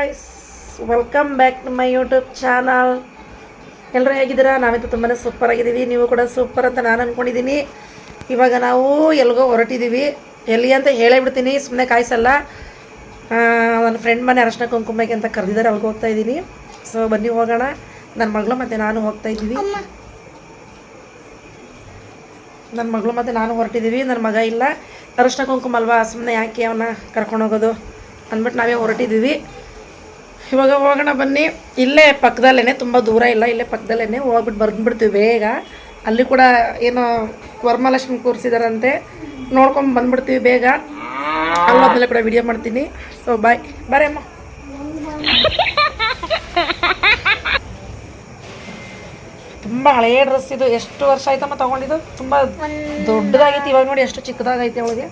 Guys welcome back to my YouTube channel ಎಲ್ಲರೂ ಹೇಗಿದ್ದೀರಾ? ನಾವಂತೂ ತುಂಬಾ ಸೂಪರ್ ಆಗಿದ್ದೀವಿ. ನೀವು ಕೂಡ ಸೂಪರ್ ಅಂತ ನಾನು ಅಂದ್ಕೊಂಡಿದ್ದೀನಿ ಇವಾಗ ನಾವು ಎಲ್ಗೋ ಹೊರಟಿದ್ದೀವಿ. ಎಲ್ಲಿ ಅಂತ ಹೇಳೇ ಬಿಡ್ತೀನಿ ಸುಮ್ಮನೆ ಕಾಯಿಸಲ್ಲ ನನ್ನ ಫ್ರೆಂಡ್ ಮನೆ ಅರಶಿನ ಕುಂಕುಮಕ್ಕೆ ಅಂತ ಕರೆದಿದ್ದಾರೆ. ಅಲ್ಲಿಗೆ ಹೋಗ್ತಾ ಇದ್ದೀನಿ. ಸೊ ಬನ್ನಿ ಹೋಗೋಣ. ನನ್ನ ಮಗಳು ಮತ್ತು ನಾನು ಹೋಗ್ತಾ ಇದ್ದೀವಿ. ನನ್ನ ಮಗಳು ಮತ್ತು ನಾನು ಹೊರಟಿದ್ದೀವಿ. ನನ್ನ ಮಗ ಇಲ್ಲ. ಅರಶಿನ ಕುಂಕುಮ ಅಲ್ವಾ? ಸುಮ್ಮನೆ ಯಾಕೆ ಅವನ್ನ ಕರ್ಕೊಂಡು ಹೋಗೋದು? ಅಂದ್ಬಿಟ್ಟು ನಾವೇ ಹೊರಟಿದ್ದೀವಿ. ಇವಾಗ ಹೋಗೋಣ ಬನ್ನಿ. ಇಲ್ಲೇ ಪಕ್ಕದಲ್ಲೇ ತುಂಬ ದೂರ ಇಲ್ಲ, ಇಲ್ಲೇ ಪಕ್ಕದಲ್ಲೇ ಹೋಗ್ಬಿಟ್ಟು ಬರ್ದ್ಬಿಡ್ತೀವಿ ಬೇಗ. ಅಲ್ಲಿ ಕೂಡ ಏನೋ ವರಮಹಾಲಕ್ಷ್ಮಿ ಕೂರಿಸಿದಾರಂತೆ. ನೋಡ್ಕೊಂಡು ಬಂದ್ಬಿಡ್ತೀವಿ ಬೇಗ. ಅಲ್ಲೊಂದಲ್ಲೇ ಕೂಡ ವಿಡಿಯೋ ಮಾಡ್ತೀನಿ. ಸೊ ಬಾಯ್ ಬಾರೇ ಅಮ್ಮ. ತುಂಬ ಹಳೆಯ ಡ್ರೆಸ್ ಇದು. ಎಷ್ಟು ವರ್ಷ ಆಯ್ತಮ್ಮ ತಗೊಂಡಿದ್ದು? ತುಂಬ ದೊಡ್ಡದಾಗೈತಿ. ಇವಾಗ ನೋಡಿ ಎಷ್ಟು ಚಿಕ್ಕದಾಗೈತೆ ಅವಳಿಗೆ.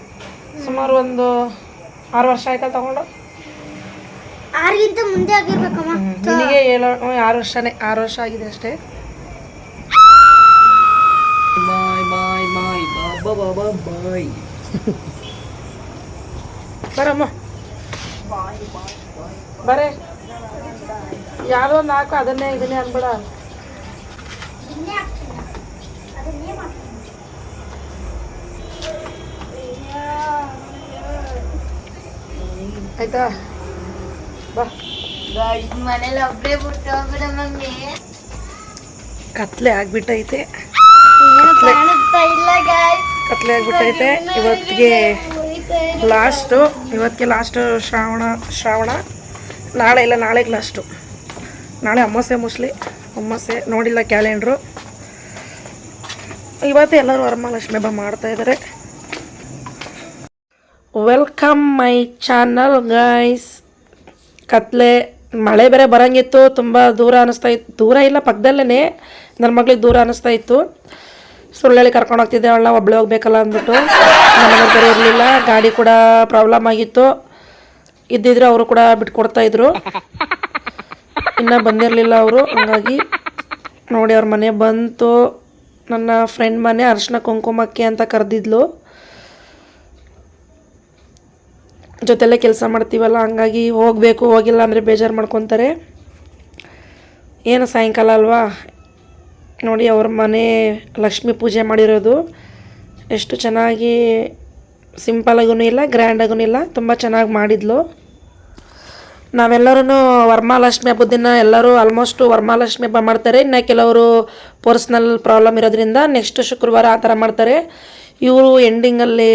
ಸುಮಾರು ಒಂದು ಆರು ವರ್ಷ ಆಯ್ತಲ್ಲ ತಗೊಂಡು. ಆರಿಗಿಂತ ಮುಂದೆ ಆಗಿರ್ಬೇಕಮ್ಮ. ನಿನಗೆ ಏಳು ಆರು ವರ್ಷನೇ ಆರು ವರ್ಷ ಆಗಿದೆ ಅಷ್ಟೇ. ಬಾಯ್ ಬಾಯ್ ಬಾಯ್ ಬಾಬಾ ಬಾಬಾ ಬಾಯ್. ಬರಮ್ಮ. ಬರೇ. ಯಾವುದೋ ಒಂದು ಹಾಕು ಅದನ್ನೇ ಇದನ್ನೇ ಅನ್ಬೇಡ. ಆಯ್ತಾ? ಮನೇಲಿ ಒಬ್ಬರೇ ಬಿಟ್ಟು ಹೋಗ್ಬಿಡ ಮಮ್ಮಿ. ಕತ್ಲೆ ಆಗ್ಬಿಟ್ಟೈತೆ. ಇಲ್ಲ ಕತ್ಲೆ ಆಗ್ಬಿಟ್ಟೈತೆ. ಇವತ್ತಿಗೆ ಲಾಸ್ಟು ಇವತ್ತಿಗೆ ಲಾಸ್ಟು ಶ್ರಾವಣ ಶ್ರಾವಣ. ನಾಳೆ ಇಲ್ಲ ನಾಳೆಗೆ ಲಾಸ್ಟು ನಾಳೆ ಅಮಾಸೆ ಮುಸ್ಲಿ ಅಮಾಸೆ ನೋಡಿಲ್ಲ ಕ್ಯಾಲೆಂಡ್ರು ಇವತ್ತು ಎಲ್ಲರೂ ವರಮಹಾಲಕ್ಷ್ಮಿ ಹಬ್ಬ ಮಾಡ್ತಾ ಇದ್ದಾರೆ ವೆಲ್ಕಮ್ ಮೈ ಚಾನಲ್ ಗೈಸ್ ಕತ್ಲೆ, ಮಳೆ ಬೇರೆ ಬರಂಗಿತ್ತು, ತುಂಬ ದೂರ ಅನ್ನಿಸ್ತಾ ಇತ್ತು. ದೂರ ಇಲ್ಲ ಪಕ್ಕದಲ್ಲೇ ನನ್ನ ಮಗಳಿಗೆ ದೂರ ಅನ್ನಿಸ್ತಾ ಇತ್ತು. ಸುಳ್ಳಿ ಕರ್ಕೊಂಡು ಹೋಗ್ತಿದ್ದೆ ಅವಳ ಒಬ್ಬಳೆ ಹೋಗ್ಬೇಕಲ್ಲ ಅಂದ್ಬಿಟ್ಟು. ನನ್ನ ಬೇರೆ ಇರಲಿಲ್ಲ, ಗಾಡಿ ಕೂಡ ಪ್ರಾಬ್ಲಮ್ ಆಗಿತ್ತು. ಇದ್ದಿದ್ರೆ ಅವರು ಕೂಡ ಬಿಟ್ಕೊಡ್ತಾ ಇದ್ರು. ಇನ್ನೂ ಬಂದಿರಲಿಲ್ಲ ಅವರು, ಹಂಗಾಗಿ ನೋಡಿ ಅವ್ರ ಮನೆ ಬಂತು. ನನ್ನ ಫ್ರೆಂಡ್ ಮನೆ ಅರ್ಶಿನ ಕುಂಕುಮಕ್ಕೆ ಅಂತ ಕರೆದಿದ್ಲು. ಜೊತೆಲ್ಲೇ ಕೆಲಸ ಮಾಡ್ತೀವಲ್ಲ, ಹಂಗಾಗಿ ಹೋಗಬೇಕು, ಹೋಗಿಲ್ಲ ಅಂದರೆ ಬೇಜಾರು ಮಾಡ್ಕೊತಾರೆ. ಏನು ಸಾಯಂಕಾಲ ಅಲ್ವಾ? ನೋಡಿ, ಅವ್ರ ಮನೆ ಲಕ್ಷ್ಮೀ ಪೂಜೆ ಮಾಡಿರೋದು. ಎಷ್ಟು ಚೆನ್ನಾಗಿ ಸಿಂಪಲಾಗೂ ಇಲ್ಲ ಗ್ರ್ಯಾಂಡಾಗೂ ಇಲ್ಲ, ತುಂಬ ಚೆನ್ನಾಗಿ ಮಾಡಿದ್ಲು. ನಾವೆಲ್ಲರೂ ವರಮಹಾಲಕ್ಷ್ಮಿ ಹಬ್ಬದ ದಿನ ಎಲ್ಲರೂ ಆಲ್ಮೋಸ್ಟು ವರಮಹಾಲಕ್ಷ್ಮಿ ಹಬ್ಬ ಮಾಡ್ತಾರೆ. ಇನ್ನು ಕೆಲವರು ಪರ್ಸ್ನಲ್ ಪ್ರಾಬ್ಲಮ್ ಇರೋದ್ರಿಂದ ನೆಕ್ಸ್ಟ್ ಶುಕ್ರವಾರ ಆ ಥರ ಮಾಡ್ತಾರೆ. ಇವರು ಎಂಡಿಂಗಲ್ಲಿ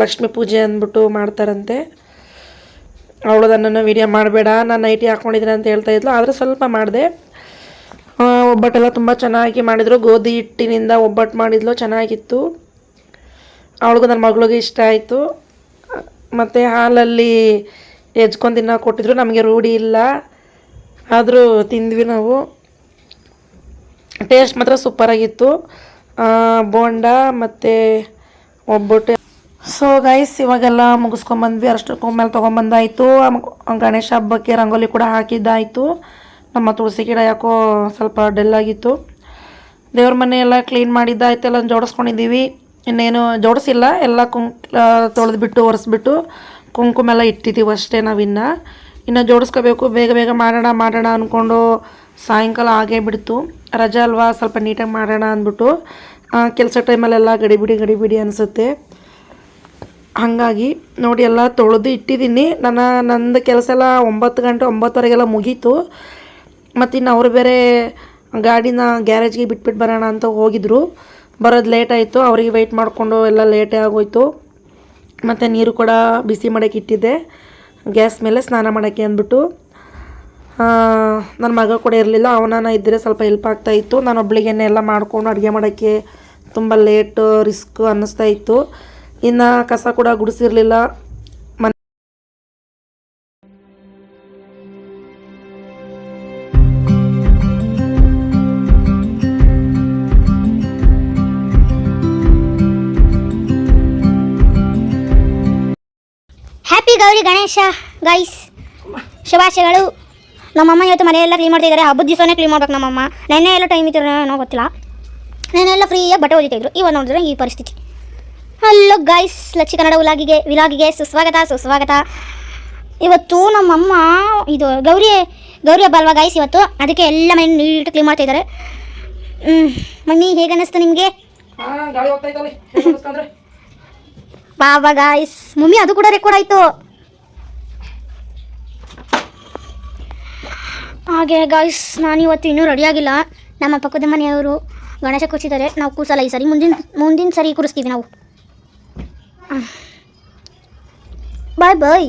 ಲಕ್ಷ್ಮೀ ಪೂಜೆ ಅಂದ್ಬಿಟ್ಟು ಮಾಡ್ತಾರಂತೆ. ಅವಳು ನನ್ನನ್ನು ವಿಡಿಯೋ ಮಾಡಬೇಡ, ನಾನು ನೈಟಿ ಹಾಕ್ಕೊಂಡಿದ್ದೀನಿ ಅಂತ ಹೇಳ್ತಾ ಇದ್ಲು, ಆದರೆ ಸ್ವಲ್ಪ ಮಾಡಿದೆ. ಒಬ್ಬಟ್ಟೆಲ್ಲ ತುಂಬ ಚೆನ್ನಾಗಿ ಮಾಡಿದರು, ಗೋಧಿ ಹಿಟ್ಟಿನಿಂದ ಒಬ್ಬಟ್ಟು ಮಾಡಿದ್ಲು, ಚೆನ್ನಾಗಿತ್ತು. ಅವಳಿಗೂ ನನ್ನ ಮಗಳಿಗೆ ಇಷ್ಟ ಆಯಿತು. ಮತ್ತು ಹಾಲಲ್ಲಿ ಹೆಜ್ಕೊಂಡು ತಿನ್ನೋ ಕೊಟ್ಟಿದ್ರು, ನಮಗೆ ರೂಢಿ ಇಲ್ಲ. ಆದರೂ ತಿಂದ್ವಿ ನಾವು. ಟೇಸ್ಟ್ ಮಾತ್ರ ಸೂಪರಾಗಿತ್ತು ಬೋಂಡ ಮತ್ತು ಒಬ್ಬಟ್ಟು. ಸೊ ಗೈಸ್ ಇವಾಗೆಲ್ಲ ಮುಗಿಸ್ಕೊಂಬಂದ್ವಿ ಅಷ್ಟು ಮೇಲೆ ತೊಗೊಂಬಂದಾಯಿತು. ಗಣೇಶ ಹಬ್ಬಕ್ಕೆ ರಂಗೋಲಿ ಕೂಡ ಹಾಕಿದ್ದಾಯಿತು. ನಮ್ಮ ತುಳಸಿ ಗಿಡ ಯಾಕೋ ಸ್ವಲ್ಪ ಡೆಲ್ ಆಗಿತ್ತು. ದೇವ್ರ ಮನೆ ಎಲ್ಲ ಕ್ಲೀನ್ ಮಾಡಿದ್ದಾಯ್ತು. ಎಲ್ಲ ಜೋಡಿಸ್ಕೊಂಡಿದ್ದೀವಿ. ಇನ್ನೇನು ಜೋಡಿಸಿಲ್ಲ. ಎಲ್ಲ ಕುಂಕ್ ತೊಳೆದ್ಬಿಟ್ಟು, ಒರೆಸ್ಬಿಟ್ಟು ಕುಂಕುಮ ಎಲ್ಲ ಇಟ್ಟಿದ್ದೀವಿ ಅಷ್ಟೇ ನಾವಿನ್ನು. ಇನ್ನು ಜೋಡಿಸ್ಕೋಬೇಕು. ಬೇಗ ಬೇಗ ಮಾಡೋಣ ಮಾಡೋಣ ಅಂದ್ಕೊಂಡು ಸಾಯಂಕಾಲ ಆಗೇ ಬಿಡ್ತು. ರಜಾ ಅಲ್ವಾ? ಸ್ವಲ್ಪ ನೀಟಾಗಿ ಮಾಡೋಣ ಅಂದ್ಬಿಟ್ಟು ಕೆಲಸ ಟೈಮಲ್ಲೆಲ್ಲ ಗಡಿಬಿಡಿ ಗಡಿಬಿಡಿ ಅನಿಸುತ್ತೆ. ಹಾಗಾಗಿ ನೋಡಿ ಎಲ್ಲ ತೊಳೆದು ಇಟ್ಟಿದ್ದೀನಿ. ನನ್ನ ನಂದು ಕೆಲಸ ಎಲ್ಲ ಒಂಬತ್ತು ಗಂಟೆ ಒಂಬತ್ತುವರೆಗೆಲ್ಲ ಮುಗೀತು. ಮತ್ತು ಇನ್ನು ಅವರು ಬೇರೆ ಗಾಡಿನ ಗ್ಯಾರೇಜ್ಗೆ ಬಿಟ್ಬಿಟ್ಟು ಬರೋಣ ಅಂತ ಹೋಗಿದ್ರು. ಬರೋದು ಲೇಟ್ ಆಯಿತು. ಅವರಿಗೆ ವೆಯ್ಟ್ ಮಾಡಿಕೊಂಡು ಎಲ್ಲ ಲೇಟೇ ಆಗೋಯ್ತು. ಮತ್ತು ನೀರು ಕೂಡ ಬಿಸಿ ಮಾಡೋಕೆ ಇಟ್ಟಿದ್ದೆ. ಗ್ಯಾಸ್ ಮೇಲೆ ಸ್ನಾನ ಮಾಡೋಕ್ಕೆ ಅಂದ್ಬಿಟ್ಟು. ನನ್ನ ಮಗ ಕೂಡ ಇರಲಿಲ್ಲ. ಅವನನ್ನ ಇದ್ದರೆ ಸ್ವಲ್ಪ ಹೆಲ್ಪ್ ಆಗ್ತಾಯಿತ್ತು ನಾನು ಒಬ್ಳಿಗೇನೆ ಎಲ್ಲ ಮಾಡಿಕೊಂಡು ಅಡುಗೆ ಮಾಡೋಕ್ಕೆ ತುಂಬ ಲೇಟು ರಿಸ್ಕ್ ಅನ್ನಿಸ್ತಾ ಇತ್ತು. ಇನ್ನು ಕಸ ಕೂಡ ಗುಡಿಸಿರಲಿಲ್ಲ. ಹ್ಯಾಪಿ ಗೌರಿ ಗಣೇಶ ಗೈಸ್ ಶುಭಾಶಯಗಳು. ನಮ್ಮಮ್ಮ ಇವತ್ತು ಮನೆಯೆಲ್ಲ ಕ್ಲೀನ್ ಮಾಡ್ತಿದ್ದಾರೆ ಹಬ್ಬದ ದಿವಸನೇ ಕ್ಲೀನ್ ಮಾಡ್ಬೇಕು ನಮ್ಮಮ್ಮ. ನೆನ್ನೆ ಎಲ್ಲ ಟೈಮ್ ಇತ್ತು ಏನೋ ಗೊತ್ತಿಲ್ಲ. ನೆನ್ನೆ ಎಲ್ಲ ಫ್ರೀಯಾಗಿ ಬಟ್ಟೆ ಹೊಲಿತಿದ್ರು ಇವಾಗ ನೋಡಿದ್ರೆ ಈ ಪರಿಸ್ಥಿತಿ. ಹಲೋ ಗೈಸ್ ಲಚ್ಚಿ ಕನ್ನಡ ಉಲಾಗಿಗೆ ವಿಲಾಗಿಗೆ ಸುಸ್ವಾಗತ ಸುಸ್ವಾಗತ. ಇವತ್ತು ನಮ್ಮಮ್ಮ ಇದು ಗೌರಿ ಗೌರಿ ಹಬ್ಬ ಅಲ್ವಾ ಗೈಸ್ ಇವತ್ತು. ಅದಕ್ಕೆ ಎಲ್ಲ ಮನೆ ನೀಟಾಗಿ ಕ್ಲೀನ್ ಮಾಡ್ತಾ ಇದ್ದಾರೆ ಮಮ್ಮಿ ಹೇಗೆ ಅನ್ನಿಸ್ತು ನಿಮಗೆ? ಬಾಬಾ ಗಾಯ್ಸ್ ಮಮ್ಮಿ ಅದು ಕೂಡ ರೆಕಾರ್ಡ್ ಆಯಿತು. ಹಾಗೆ ಗಾಯ್ಸ್ ನಾನು ಇವತ್ತು ಇನ್ನೂ ರೆಡಿಯಾಗಿಲ್ಲ ನಮ್ಮ ಪಕ್ಕದ ಮನೆಯವರು ಗಣೇಶ ಕೂರಿಸಿದ್ದಾರೆ. ನಾವು ಕೂರಿಸಲ್ಲ ಈ ಸರಿ. ಮುಂದಿನ ಮುಂದಿನ ಸರಿ ಕೂರಿಸ್ತೀವಿ ನಾವು. ಬಾಯ್ ಬಾಯ್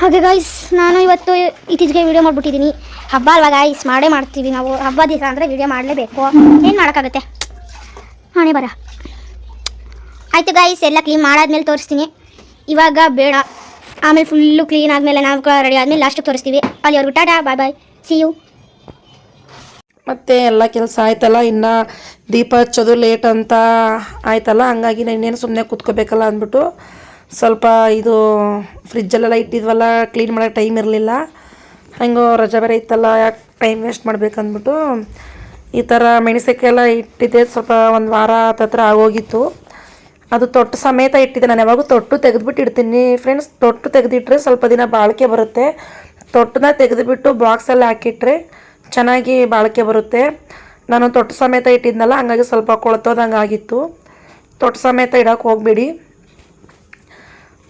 ಹಾಗೆ ಗಾಯ್ಸ್ ನಾನು ಇವತ್ತು ಇತ್ತೀಚೆಗೆ ವೀಡಿಯೋ ಮಾಡಿಬಿಟ್ಟಿದ್ದೀನಿ. ಹಬ್ಬ ಅಲ್ವಾ ಗಾಯ್ಸ್ ಮಾಡೇ ಮಾಡ್ತೀವಿ ನಾವು. ಹಬ್ಬ ದಿವಸ ಅಂದರೆ ವೀಡಿಯೋ ಮಾಡಲೇಬೇಕು. ಏನು ಮಾಡೋಕ್ಕಾಗತ್ತೆ? ಹಾಣೆ ಬರ. ಆಯಿತು ಗಾಯ್ಸ್ ಎಲ್ಲ ಕ್ಲೀನ್ ಮಾಡಾದ್ಮೇಲೆ ತೋರಿಸ್ತೀನಿ. ಇವಾಗ ಬೇಡ. ಆಮೇಲೆ ಫುಲ್ಲು ಕ್ಲೀನ್ ಆದಮೇಲೆ ನಾವು ರೆಡಿ ಆದಮೇಲೆ ಲಾಸ್ಟಿಗೆ ತೋರಿಸ್ತೀವಿ. ಅಲ್ಲಿವರೆಗೂ tata bye bye see you ಮತ್ತೆ ಎಲ್ಲ ಕೆಲಸ ಆಯ್ತಲ್ಲ, ಇನ್ನು ದೀಪ ಹಚ್ಚೋದು ಲೇಟ್ ಅಂತ ಆಯ್ತಲ್ಲ, ಹಂಗಾಗಿ ನಾನು ಇನ್ನೇನು ಸುಮ್ಮನೆ ಕೂತ್ಕೋಬೇಕಲ್ಲ ಅಂದ್ಬಿಟ್ಟು ಸ್ವಲ್ಪ ಇದು ಫ್ರಿಜ್ಜಲ್ಲೆಲ್ಲ ಇಟ್ಟಿದ್ವಲ್ಲ ಕ್ಲೀನ್ ಮಾಡೋಕ್ಕೆ ಟೈಮ್ ಇರಲಿಲ್ಲ. ಹೆಂಗೋ ರಜೆ ಬೇರೆ ಇತ್ತಲ್ಲ, ಯಾಕೆ ಟೈಮ್ ವೇಸ್ಟ್ ಮಾಡ್ಬೇಕಂದ್ಬಿಟ್ಟು ಈ ಥರ ಮೆಣಸಕ್ಕೆಲ್ಲ ಇಟ್ಟಿದ್ದೆ, ಸ್ವಲ್ಪ ಒಂದು ವಾರ ಹತ್ರ ಆಗೋಗಿತ್ತು. ಅದು ತೊಟ್ಟು ಸಮೇತ ಇಟ್ಟಿದ್ದೆ, ನಾನು ಯಾವಾಗೂ ತೊಟ್ಟು ತೆಗೆದುಬಿಟ್ಟು ಇಡ್ತೀನಿ. ಫ್ರೆಂಡ್ಸ್ ತೊಟ್ಟು ತೆಗೆದಿಟ್ರೆ ಸ್ವಲ್ಪ ದಿನ ಬಾಳಿಕೆ ಬರುತ್ತೆ. ತೊಟ್ಟನ್ನ ತೆಗೆದುಬಿಟ್ಟು ಬಾಕ್ಸಲ್ಲಿ ಹಾಕಿಟ್ರೆ ಚೆನ್ನಾಗಿ ಬಾಳಿಕೆ ಬರುತ್ತೆ. ನಾನು ತೊಟ್ಟು ಸಮೇತ ಇಟ್ಟಿದ್ನಲ್ಲ, ಹಂಗಾಗಿ ಸ್ವಲ್ಪ ಕೊಳ್ತೋದಂಗೆ ಆಗಿತ್ತು ತೊಟ್ಟು ಸಮೇತ ಇಡೋಕೆ ಹೋಗಬೇಡಿ.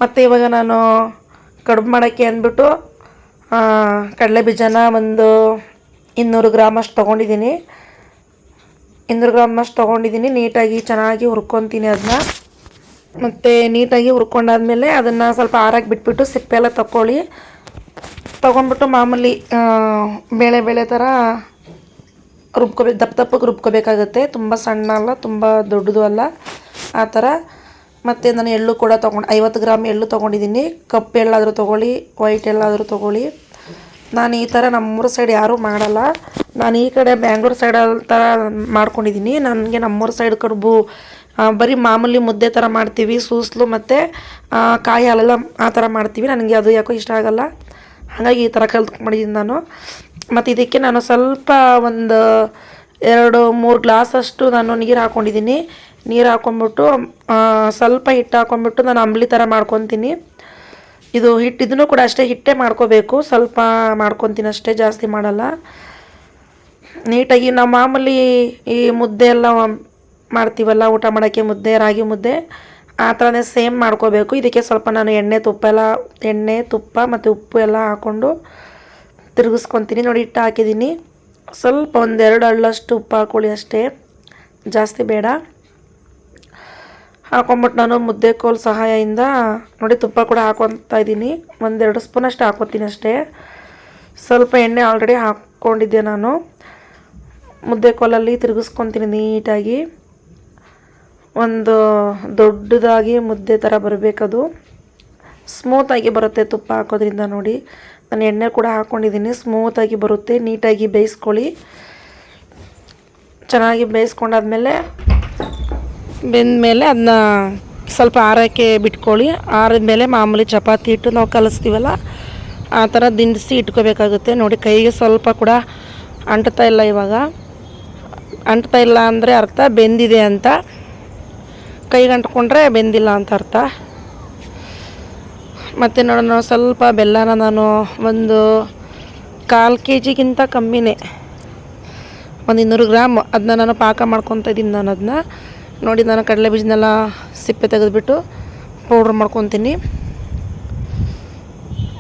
ಮತ್ತು ಇವಾಗ ನಾನು ಕಡುಬು ಮಾಡೋಕ್ಕೆ ಅಂದ್ಬಿಟ್ಟು ಕಡಲೆ ಬೀಜನ ಒಂದು ಇನ್ನೂರು ಗ್ರಾಮ್ ಅಷ್ಟು ತೊಗೊಂಡಿದ್ದೀನಿ. ಇನ್ನೂರು ಗ್ರಾಮ್ ಅಷ್ಟು ತೊಗೊಂಡಿದ್ದೀನಿ. ನೀಟಾಗಿ ಚೆನ್ನಾಗಿ ಹುರ್ಕೊತೀನಿ ಅದನ್ನ. ಮತ್ತು ನೀಟಾಗಿ ಹುರ್ಕೊಂಡಾದ್ಮೇಲೆ ಅದನ್ನು ಸ್ವಲ್ಪ ಆರಕ್ಕೆ ಬಿಟ್ಬಿಟ್ಟು ಸಿಪ್ಪೆಲ್ಲ ತಕ್ಕೊಳ್ಳಿ. ತೊಗೊಂಡ್ಬಿಟ್ಟು ಮಾಮೂಲಿ ಬೇಳೆ ಬೇಳೆ ಥರ ರುಬ್ಕೋಬೇಕು ದಪ್ಪ ದಪ್ಪಗೆ ರುಬ್ಕೋಬೇಕಾಗುತ್ತೆ. ತುಂಬ ಸಣ್ಣ ಅಲ್ಲ, ತುಂಬ ದೊಡ್ಡದು ಅಲ್ಲ. ಆ ಥರ ಮತ್ತು ನಾನು ಎಳ್ಳು ಕೂಡ ತೊಗೊಂಡು, ಐವತ್ತು ಗ್ರಾಮ್ ಎಳ್ಳು ತೊಗೊಂಡಿದ್ದೀನಿ. ಕಪ್ಪು ಎಳ್ಳಾದರೂ ತೊಗೊಳ್ಳಿ, ವೈಟ್ ಎಳ್ಳಾದರೂ ತೊಗೊಳ್ಳಿ. ನಾನು ಈ ಥರ ನಮ್ಮೂರ ಸೈಡ್ ಯಾರೂ ಮಾಡಲ್ಲ. ನಾನು ಈ ಕಡೆ ಬ್ಯಾಂಗ್ಳೂರು ಸೈಡ್ ಥರ ಮಾಡ್ಕೊಂಡಿದ್ದೀನಿ. ನನಗೆ ನಮ್ಮೂರ ಸೈಡ್ ಕಡುಬು ಬರೀ ಮಾಮೂಲಿ ಮುದ್ದೆ ಥರ ಮಾಡ್ತೀವಿ, ಸೂಸ್ಲು ಮತ್ತು ಕಾಯಿ ಹಾಲೆಲ್ಲ ಆ ಥರ ಮಾಡ್ತೀವಿ. ನನಗೆ ಅದು ಯಾಕೋ ಇಷ್ಟ ಆಗಲ್ಲ. ಹಾಗಾಗಿ ಈ ಥರ ಕಲ್ತ್ಕೊಂಡಿದ್ದೀನಿ ನಾನು. ಮತ್ತು ಇದಕ್ಕೆ ನಾನು ಸ್ವಲ್ಪ ಒಂದು ಎರಡು, ಮೂರು ಗ್ಲಾಸಷ್ಟು ನಾನು ನೀರು ಹಾಕ್ಕೊಂಡಿದ್ದೀನಿ ನೀರು ಹಾಕ್ಕೊಂಬಿಟ್ಟು ಸ್ವಲ್ಪ ಹಿಟ್ಟು ಹಾಕ್ಕೊಂಬಿಟ್ಟು ನಾನು ಅಂಬ್ಲಿ ಥರ ಮಾಡ್ಕೊತೀನಿ. ಇದು ಹಿಟ್ಟು ಇದನ್ನು ಕೂಡ ಅಷ್ಟೇ ಹಿಟ್ಟೇ ಮಾಡ್ಕೋಬೇಕು. ಸ್ವಲ್ಪ ಮಾಡ್ಕೊತೀನಿ ಅಷ್ಟೇ, ಜಾಸ್ತಿ ಮಾಡಲ್ಲ. ನೀಟಾಗಿ ನಾವು ಮಾಮೂಲಿ ಈ ಮುದ್ದೆ ಎಲ್ಲ ಮಾಡ್ತೀವಲ್ಲ, ಊಟ ಮಾಡೋಕ್ಕೆ ಮುದ್ದೆ, ರಾಗಿ ಮುದ್ದೆ. ಆ ಥರನೇ ಸೇಮ್ ಮಾಡ್ಕೋಬೇಕು. ಇದಕ್ಕೆ ಸ್ವಲ್ಪ ನಾನು ಎಣ್ಣೆ ತುಪ್ಪ ಎಲ್ಲ ಎಣ್ಣೆ, ತುಪ್ಪ ಮತ್ತು ಉಪ್ಪು ಎಲ್ಲ ಹಾಕ್ಕೊಂಡು ತಿರುಗಿಸ್ಕೊತೀನಿ. ನೋಡಿ, ಹಿಟ್ಟು ಹಾಕಿದ್ದೀನಿ. ಸ್ವಲ್ಪ ಒಂದೆರಡು ಹಳ್ಳಷ್ಟು ಉಪ್ಪು ಹಾಕ್ಕೊಳ್ಳಿ ಅಷ್ಟೇ. ಜಾಸ್ತಿ ಬೇಡ. ಹಾಕೊಂಬಿಟ್ಟು ನಾನು ಮುದ್ದೆ ಕೋಲ್ ಸಹಾಯದಿಂದ, ನೋಡಿ, ತುಪ್ಪ ಕೂಡ ಹಾಕೊತಾ ಇದ್ದೀನಿ. ಒಂದೆರಡು ಸ್ಪೂನ್ ಅಷ್ಟು ಹಾಕೋತೀನಿ ಅಷ್ಟೇ. ಸ್ವಲ್ಪ ಎಣ್ಣೆ ಆಲ್ರೆಡಿ ಹಾಕ್ಕೊಂಡಿದ್ದೆ ನಾನು. ಮುದ್ದೆ ಕೋಲಲ್ಲಿ ತಿರುಗಿಸ್ಕೊತೀನಿ ನೀಟಾಗಿ. ಒಂದು ದೊಡ್ಡದಾಗಿ ಮುದ್ದೆ ಥರ ಬರಬೇಕದು. ಸ್ಮೂತಾಗಿ ಬರುತ್ತೆ ತುಪ್ಪ ಹಾಕೋದ್ರಿಂದ ನೋಡಿ. ನಾನು ಎಣ್ಣೆ ಕೂಡ ಹಾಕ್ಕೊಂಡಿದ್ದೀನಿ ಸ್ಮೂತಾಗಿ ಬರುತ್ತೆ. ನೀಟಾಗಿ ಬೇಯಿಸ್ಕೊಳ್ಳಿ. ಚೆನ್ನಾಗಿ ಬೇಯಿಸ್ಕೊಂಡಾದ್ಮೇಲೆ ಬೆಂದಮೇಲೆ ಅದನ್ನ ಸ್ವಲ್ಪ ಆರೋಕ್ಕೆ ಬಿಟ್ಕೊಳ್ಳಿ. ಆರಿದ ಮೇಲೆ ಮಾಮೂಲಿ ಚಪಾತಿ ಹಿಟ್ಟು ನಾವು ಕಲಿಸ್ತೀವಲ್ಲ, ಆ ಥರ ದಿಂಡಿಸಿ ಇಟ್ಕೋಬೇಕಾಗುತ್ತೆ. ನೋಡಿ, ಕೈಗೆ ಸ್ವಲ್ಪ ಕೂಡ ಅಂಟ್ತಾ ಇಲ್ಲ ಇವಾಗ. ಅಂಟ್ತಾ ಇಲ್ಲ ಅಂದರೆ ಅರ್ಥ, ಬೆಂದಿದೆ ಅಂತ. ಕೈಗೆ ಅಂಟ್ಕೊಂಡ್ರೆ ಬೆಂದಿಲ್ಲ ಅಂತ ಅರ್ಥ. ಮತ್ತು ನೋಡೋಣ, ಸ್ವಲ್ಪ ಬೆಲ್ಲನ ನಾನು ಒಂದು ಕಾಲು ಕೆ ಜಿಗಿಂತ ಕಮ್ಮಿನೇ. ಒಂದು ಇನ್ನೂರು ಗ್ರಾಮ್ ಅದನ್ನ ನಾನು ಪಾಕ ಮಾಡ್ಕೊತ ಇದ್ದೀನಿ ನಾನು ಅದನ್ನ ನೋಡಿ, ನಾನು ಕಡಲೆ ಬೀಜನೆಲ್ಲ ಸಿಪ್ಪೆ ತೆಗೆದುಬಿಟ್ಟು ಪೌಡ್ರ್ ಮಾಡ್ಕೊತೀನಿ.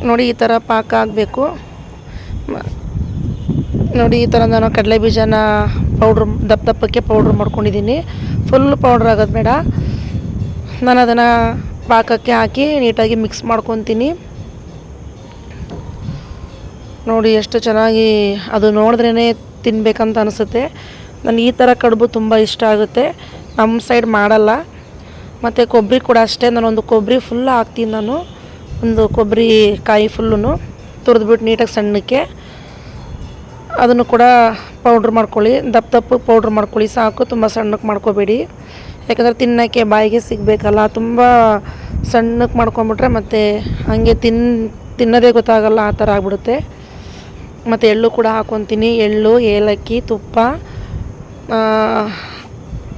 ನೋಡಿ, ಈ ಥರ ಪಾಕ ಆಗಬೇಕು. ನೋಡಿ, ಈ ಥರ ನಾನು ಕಡಲೆ ಬೀಜನ ಪೌಡ್ರ್ ದಪ್ಪ ದಪ್ಪಕ್ಕೆ ಪೌಡ್ರ್ ಮಾಡ್ಕೊಂಡಿದ್ದೀನಿ. ಫುಲ್ ಪೌಡ್ರ್ ಆಗೋದು ಬೇಡ. ನಾನು ಅದನ್ನು ಪಾಕಕ್ಕೆ ಹಾಕಿ ನೀಟಾಗಿ ಮಿಕ್ಸ್ ಮಾಡ್ಕೊತೀನಿ. ನೋಡಿ, ಎಷ್ಟು ಚೆನ್ನಾಗಿ ಅದು ನೋಡಿದ್ರೇ ತಿನ್ನಬೇಕಂತ ಅನಿಸುತ್ತೆ. ನನಗೆ ಈ ಥರ ಕಡುಬು ತುಂಬ ಇಷ್ಟ ಆಗುತ್ತೆ. ನಮ್ಮ ಸೈಡ್ ಮಾಡಲ್ಲ. ಮತ್ತು ಕೊಬ್ಬರಿ ಕೂಡ ಅಷ್ಟೇ. ನಾನೊಂದು ಕೊಬ್ಬರಿ ಫುಲ್ ಹಾಕ್ತೀನಿ ನಾನು. ಒಂದು ಕೊಬ್ಬರಿ ಕಾಯಿ ಫುಲ್ಲು ತುರಿದ್ಬಿಟ್ಟು ನೀಟಾಗಿ ಸಣ್ಣಕ್ಕೆ. ಅದನ್ನು ಕೂಡ ಪೌಡ್ರ್ ಮಾಡ್ಕೊಳ್ಳಿ. ದಪ್ಪ ದಪ್ಪ ಪೌಡ್ರ್ ಮಾಡ್ಕೊಳ್ಳಿ. ಸಾಕು, ತುಂಬ ಸಣ್ಣಕ್ಕೆ ಮಾಡ್ಕೋಬೇಡಿ. ಯಾಕಂದರೆ ತಿನ್ನೋಕ್ಕೆ ಬಾಯಿಗೆ ಸಿಗಬೇಕಲ್ಲ, ತುಂಬ ಸಣ್ಣಕ್ಕೆ ಮಾಡ್ಕೊಂಬಿಟ್ರೆ ಮತ್ತು ಹಾಗೆ ತಿನ್, ತಿನ್ನೋದೇ ಗೊತ್ತಾಗಲ್ಲ, ಆ ಥರ ಆಗ್ಬಿಡುತ್ತೆ. ಮತ್ತು ಎಳ್ಳು ಕೂಡ ಹಾಕ್ಕೊತೀನಿ ಎಳ್ಳು, ಏಲಕ್ಕಿ, ತುಪ್ಪ